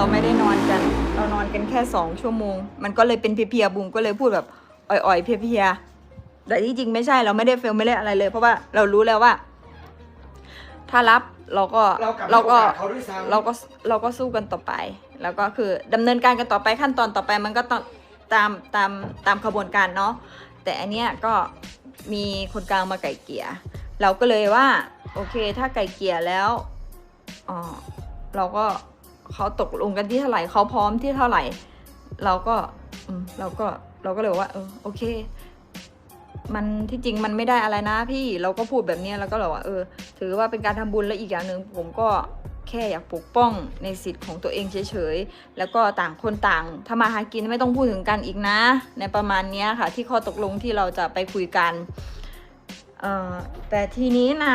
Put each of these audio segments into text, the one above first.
เราไม่ได้นอนกัน เรานอนกันแค่สองชั่วโมง มันก็เลยเป็นเพลียๆบุมก็เลยพูดแบบอ่อยๆเพลียๆแต่ที่จริงไม่ใช่เราไม่ได้เฟลไม่ได้อะไรเลย เพราะว่าเรารู้แล้วว่า ถ้ารับเราก็เรากลับเราก็ให้โอกาสเขาด้วยซ้ำเราก็เราก็สู้กันต่อไป แล้วก็คือดำเนินการกันต่อไปขั้นตอนต่อไปมันก็ต้องตามตามตามขบวนการเนาะแต่อันเนี้ยก็มีคนกลางมาไก่เกลี่ยเราก็เลยว่า โอเค ถ้าไก่เกลี่ยแล้วอ๋อเราก็ เขาตกลงกันที่เท่าไหร่เขาพร้อมที่เท่าไหร่ เราก็เราก็เราก็เลยว่า เออโอเค มันที่จริงมันไม่ได้อะไรนะพี่เราก็พูดแบบนี้แล้วก็เลยว่าเออ ถือว่าเป็นการทำบุญและอีกอย่างหนึ่งผมก็แค่อยากปกป้องในสิทธิ์ของตัวเองเฉยๆ แล้วก็ต่างคนต่างทำมาหากินไม่ต้องพูดถึงกันอีกนะ ในประมาณนี้ค่ะ ที่ข้อตกลงที่เราจะไปคุยกันเออแต่ทีนี้น่ะ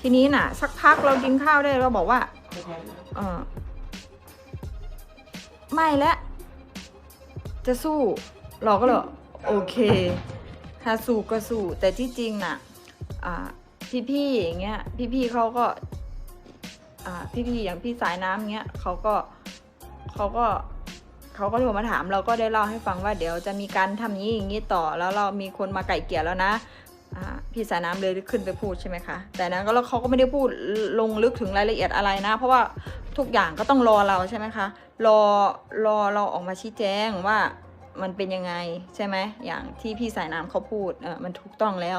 ทีนี้น่ะ สักพักเรากินข้าวได้เราบอกว่า เออไม่แล้วจะสู้เราก็เลยโอเค ถ้าสู้ก็สู้ แต่ที่จริงน่ะ อ่า พี่ๆอย่างเงี้ย พี่ๆเขาก็ อ่า พี่ๆอย่างพี่สายน้ำเงี้ยเขาก็เขาก็เขาก็โทรมาถามเราก็ได้เล่าให้ฟังว่าเดี๋ยวจะมีการทำนี้อย่างนี้ต่อแล้วเรามีคนมาไก่เกลี่ยแล้วนะ พี่สายน้ำเลยขึ้นไปพูดใช่ไหมคะ แต่นั้นก็แล้วเขาก็ไม่ได้พูดลงลึกถึงรายละเอียดอะไรนะ เพราะว่าทุกอย่างก็ต้องรอเราใช่ไหมคะ รอรอเราออกมาชี้แจงว่ามันเป็นยังไงใช่ไหมอย่างที่พี่สายน้ำเขาพูดเออมันถูกต้องแล้ว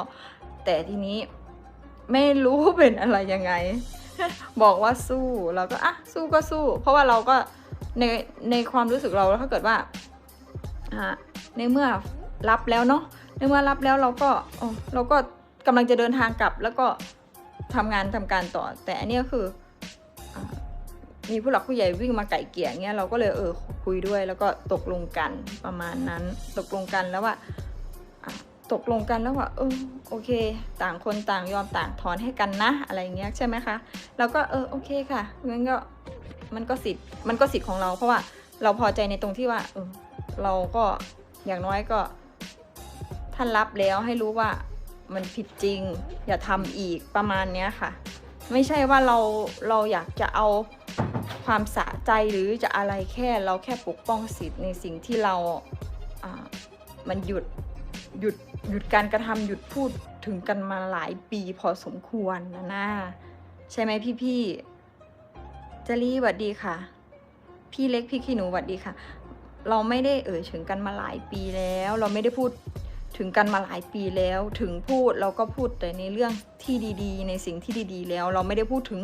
แต่ทีนี้ไม่รู้เป็นอะไรยังไง บอกว่าสู้เราก็อะสู้ก็สู้ เพราะว่าเราก็ในในความรู้สึกเราถ้าเกิดว่าในเมื่อรับแล้วเนาะ ในเมื่อรับแล้วเราก็อ๋อเราก็กำลังจะเดินทางกลับ แล้วก็ทำงานทำการต่อ แต่อันนี้คืออมีผู้หลักผู้ใหญ่วิ่งมาไก่เกลี่ยเงี้ยเราก็เลยเออคุยด้วยแล้วก็ตกลงกันประมาณนั้น ตกลงกันแล้วว่าตกลงกันแล้วว่าเออโอเค ต่างคนต่างยอมต่างถอนให้กันนะอะไรเงี้ยใช่ไหมคะเราก็เออโอเคค่ะงั้นก็มันก็สิทธิ์มันก็สิทธิ์ของเรา เพราะว่าเราพอใจในตรงที่ว่าเออเราก็อย่างน้อยก็ ท่านรับแล้วให้รู้ว่ามันผิดจริง อย่าทำอีกประมาณนี้ค่ะ ไม่ใช่ว่าเราเราอยากจะเอาความสะใจหรือจะอะไรแค่เราแค่ปกป้องสิทธิ์ในสิ่งที่เราอ่ามันหยุดหยุดหยุดการกระทำหยุดพูดถึงกันมาหลายปีพอสมควรนะนะใช่ไหมพี่พี่จลี่หวัดดีค่ะ พี่เล็กพี่ขี้หนูหวัดดีค่ะ เราไม่ได้เอ่ยถึงกันมาหลายปีแล้ว เราไม่ได้พูด ถึงกันมาหลายปีแล้วถึงพูดเราก็พูดแต่ในเรื่องที่ดีๆ ในสิ่งที่ดีๆ แล้วเราไม่ได้พูดถึง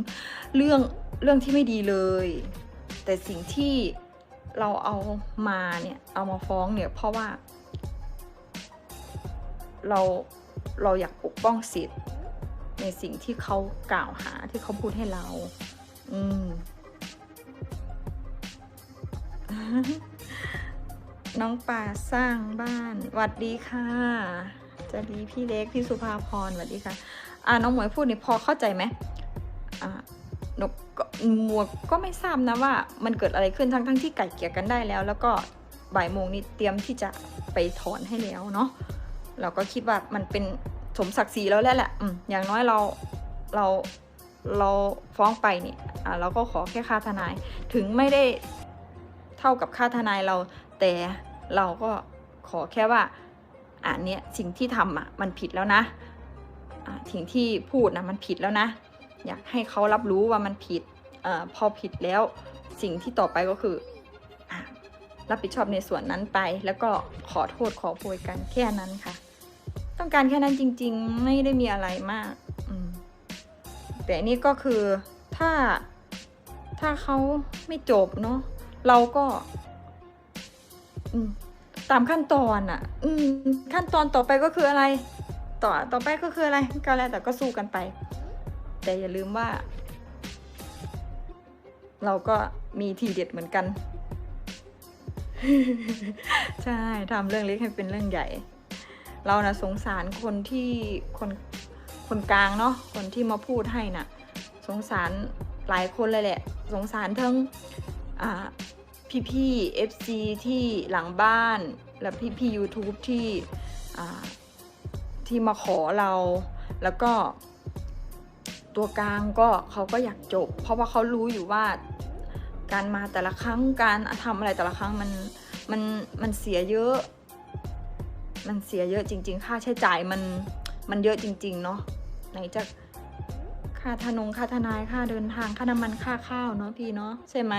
เรื่องเรื่องที่ไม่ดีเลย แต่สิ่งที่เราเอามาเนี่ยเอามาฟ้องเนี่ยเพราะว่า เราเราอยากปกป้องสิทธิ์ในสิ่งที่เขากล่าวหาที่เขาพูดให้เรา อืม น้องป่าสร้างบ้านหวัดดีค่ะจะดีพี่เล็กพี่สุภาพรหวัดดีค่ะ อ่าน้องหมวยพูดนี่พอเข้าใจไหมอ่านกหมวกก็ไม่ทราบนะว่ามันเกิดอะไรขึ้นทั้งทั้งที่ไก่เกลี่ยกันได้แล้ว แล้วก็บ่ายโมงนี้เตรียมที่จะไปถอนให้แล้วเนาะเราก็คิดว่ามันเป็นสมศักดิ์ศรีแล้วแหละแหละอืมอย่างน้อยเราเราเราฟ้องไปเนี่ยอ่าเราก็ขอแค่ค่าทนาย ถึงไม่ได้เท่ากับค่าทนายเรา แต่เราก็ขอแค่ว่าอ่าเนี่ยสิ่งที่ทำอะมันผิดแล้วนะอ่าสิ่งที่พูดนะมันผิดแล้วนะ อยากให้เขารับรู้ว่ามันผิดอพอผิดแล้วสิ่งที่ต่อไปก็คืออรับผิดชอบในส่วนนั้นไป แล้วก็ขอโทษขอโพยกันแค่นั้นค่ะ ต้องการแค่นั้นจริง ๆ ไม่ได้มีอะไรมากมแต่นี่ก็คือถ้าถ้าเขาไม่จบเนาะเราก็ ตามขั้นตอนอะ่ะ อืม ขั้นตอนต่อไปก็คืออะไร ต่อต่อไปก็คืออะไรก็แล้วแต่ก็สู้กันไป แต่อย่าลืมว่า เราก็มีทีเด็ดเหมือนกัน ใช่ทำเรื่องเล็กให้เป็นเรื่องใหญ่ เรานะสงสารคนที่คนคนกลางเนาะคนที่มาพูดให้น่ะ สงสารหลายคนเลยแหละ สงสารทั้งอ่า พี่พี่เอฟซีที่หลังบ้าน และพี่พี่ยูทูบที่ที่มาขอเรา แล้วก็ตัวกลางก็เขาก็อยากจบ เพราะว่าเขารู้อยู่ว่าการมาแต่ละครั้งการทำอะไรแต่ละครั้งมันมันมันเสียเยอะ มันเสียเยอะจริง ๆ ค่าใช้จ่ายมันมันเยอะจริง ๆ เนาะไหนจะค่าทนงค่าทนายค่าเดินทางค่าน้ำมันค่าข้าวเนาะพี่เนาะใช่ไหม